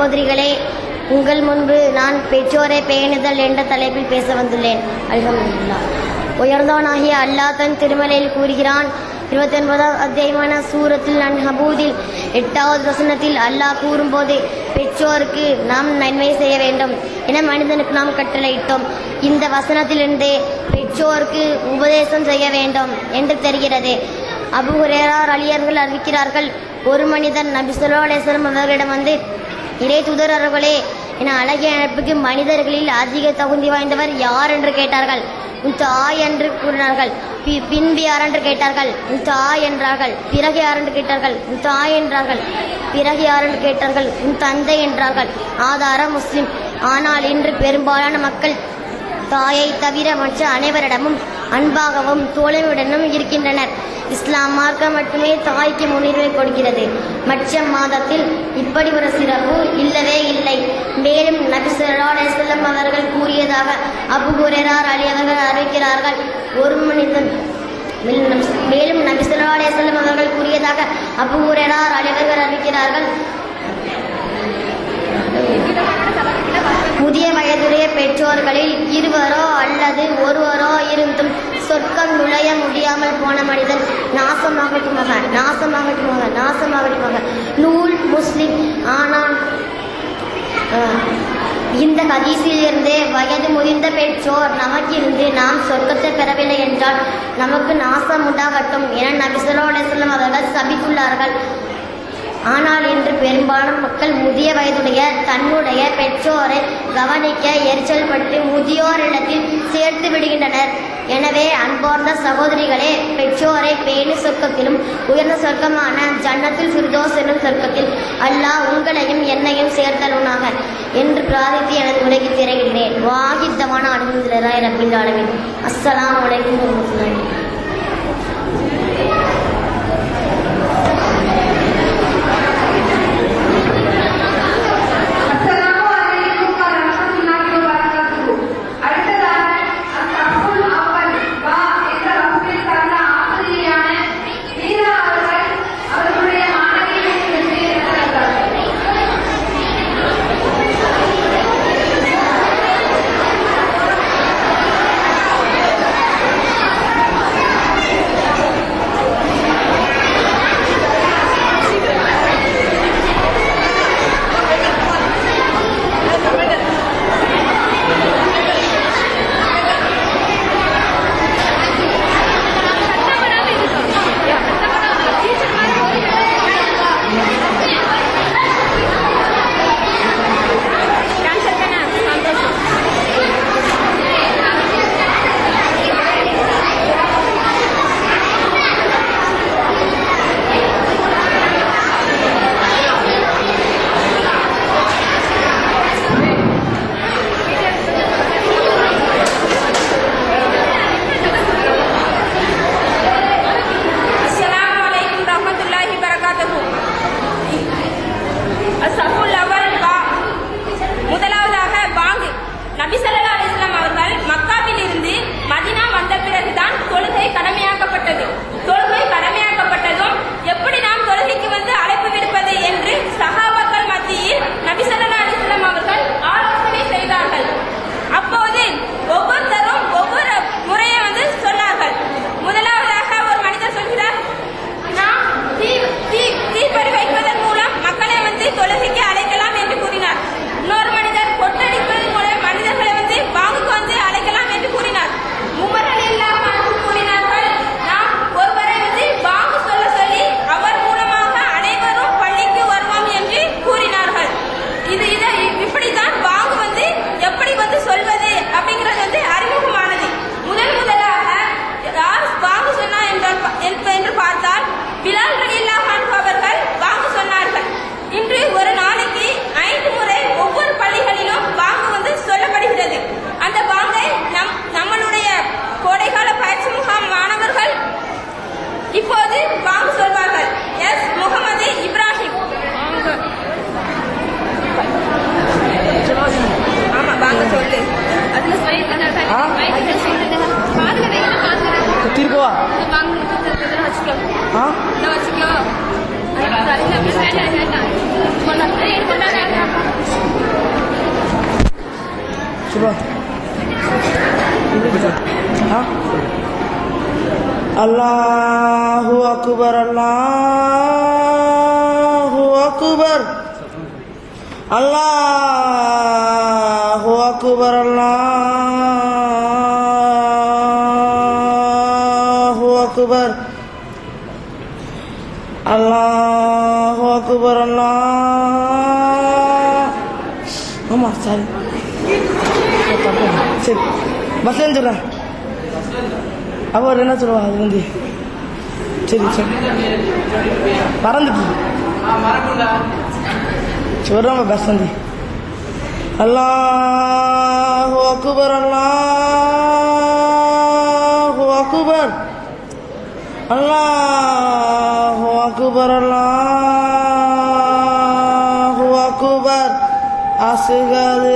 சகோதரிகளே உங்கள் முன்பு நான் பெற்றோரை பேணுதல் என்ற தலைப்பில் பேச வந்துள்ளேன். உயர்ந்தவனாகிய அல்லாஹ் தன் திருமலையில் கூறுகிறான் இருபத்தி ஒன்பதாவது அத்தியமான சூரத்தில் நான் ஹபூதில் எட்டாவது வசனத்தில் அல்லாஹ் கூறும்போது பெற்றோருக்கு நாம் நன்மை செய்ய வேண்டும் என மனிதனுக்கு நாம் கட்டளையிட்டோம். இந்த வசனத்திலிருந்தே பெற்றோருக்கு உபதேசம் செய்ய வேண்டும் என்று தெரிகிறது. அபு ஹுரேரார் அலியர்கள் அறிவிக்கிறார்கள் ஒரு மனிதன் நபி சொல்லா அவர்களிடம் வந்து இறை அவர்களே என அழகிய அழைப்புக்கு மனிதர்களில் அதிக தகுதி வாய்ந்தவர் யார் என்று கேட்டார்கள். உன் தாய் என்று கூறினார்கள். பி- பின்பு யார் என்று கேட்டார்கள்? உன் தாய் என்றார்கள். பிறகு யார் என்று கேட்டார்கள்? உன் தாய் என்றார்கள். பிறகு யார் என்று கேட்டார்கள்? உன் தந்தை என்றார்கள். ஆதாரம் முஸ்லிம். ஆனால் இன்று பெரும்பாலான மக்கள் தாயை தவிர மற்ற அனைவரிடமும் அன்பாகவும் தோழமையுடனும் இருக்கின்றனர். இஸ்லாம் மார்க்கம் மட்டுமே தாய்க்கு முன்னுரிமை கொடுக்கிறது. மற்ற மாதத்தில் இப்படி ஒரு சிறப்பு இல்லவே இல்லை. மேலும் நபி அவர்கள் கூறியதாக அபு ஹுரைரார் அலி அவர்கள் அறிவிக்கிறார்கள். ஒரு மனிதன் மேலும் மேலும் நபி அவர்கள் கூறியதாக அபு ஹுரைரார் அலி அவர்கள் அறிவிக்கிறார்கள். முதிய வயதுடைய பெற்றோர்களில் இருவரோ அல்லது ஒருவரோ இருந்தும் சொர்க்கம் நுழைய முடியாமல் போன மனிதன் நாசமாகட்டுமாக நாசமாகட்டுமாக நாசமாகட்டுமாக நூல் முஸ்லிம். ஆனால் இந்த ஹதீஸிலிருந்தே வயது முதிர்ந்த பெற்றோர் நமக்கிருந்து நாம் சொர்க்கத்தை பெறவில்லை என்றால் நமக்கு நாசம் உண்டாகட்டும் என நபிசல்லா அலிஸ்லாம் அவர்கள் சபித்துள்ளார்கள். ஆனால் இன்று பெரும்பாலும் மக்கள் முதிய வயதுடைய தன்னுடைய பெற்றோரை கவனிக்க எரிச்சல் பட்டு முதியோரிடத்தில் சேர்த்து விடுகின்றனர். எனவே அன்பார்ந்த சகோதரிகளே பெற்றோரை பேணி சொர்க்கத்திலும் உயர்ந்த சொர்க்கமான ஜன்னத்தில் ஃபிர்தோஸ் என்னும் சொர்க்கத்தில் அல்லாஹ் உங்களையும் என்னையும் சேர்த்தலுனாக என்று பிரார்த்தித்து எனது உலகி திரையிடுகிறேன். வாகித்தமான அனுமதிராய் ரப்பின் அளவில் அஸ்ஸலாமு அலைக்கும் Allahu Akbar Allahu Akbar. Allahu Akbar Allahu Akbar. Allahu Akbar Allah. Omar sari Basen jura அவர் என்ன சொல்லுவா அது வந்து சரி சரி மறந்துட்டு சொல்கிறோம் பஸ் வந்து அல்லாஹு அக்பர் அல்லாஹு அக்பர் அல்லாஹு அக்பர் அல்லாஹு அக்பர் அசுகது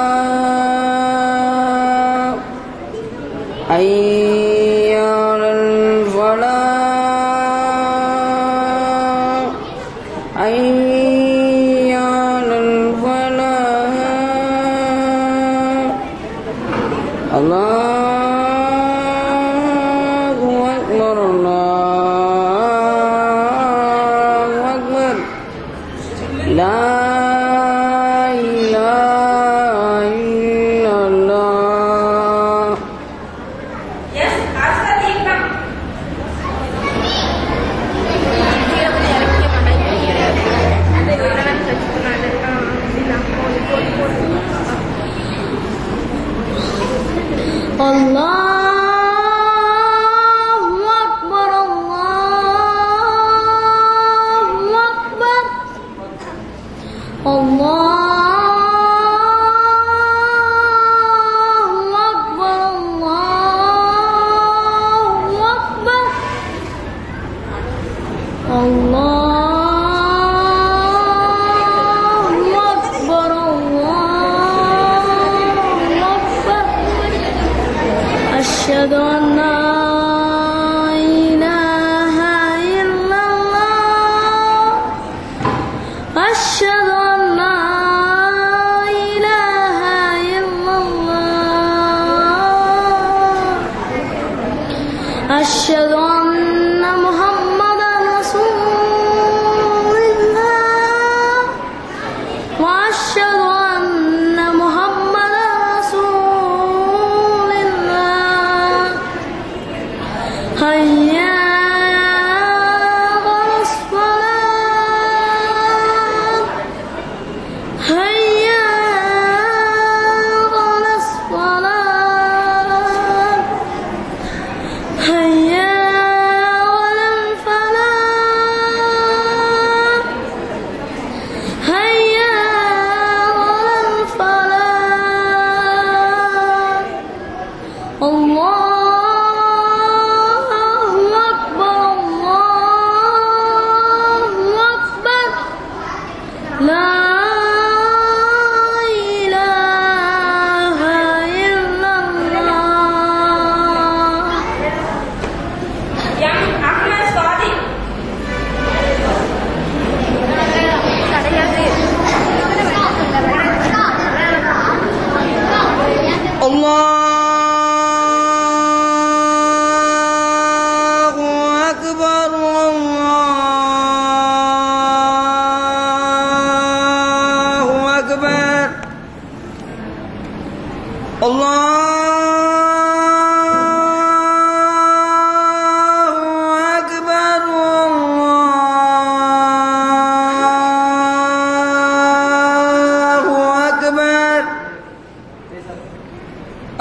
Allah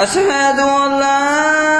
أشهد أن لا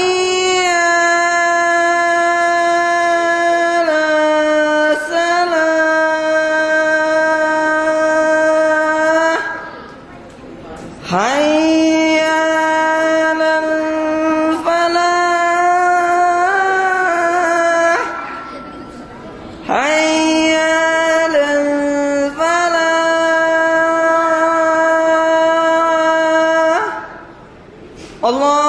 Allah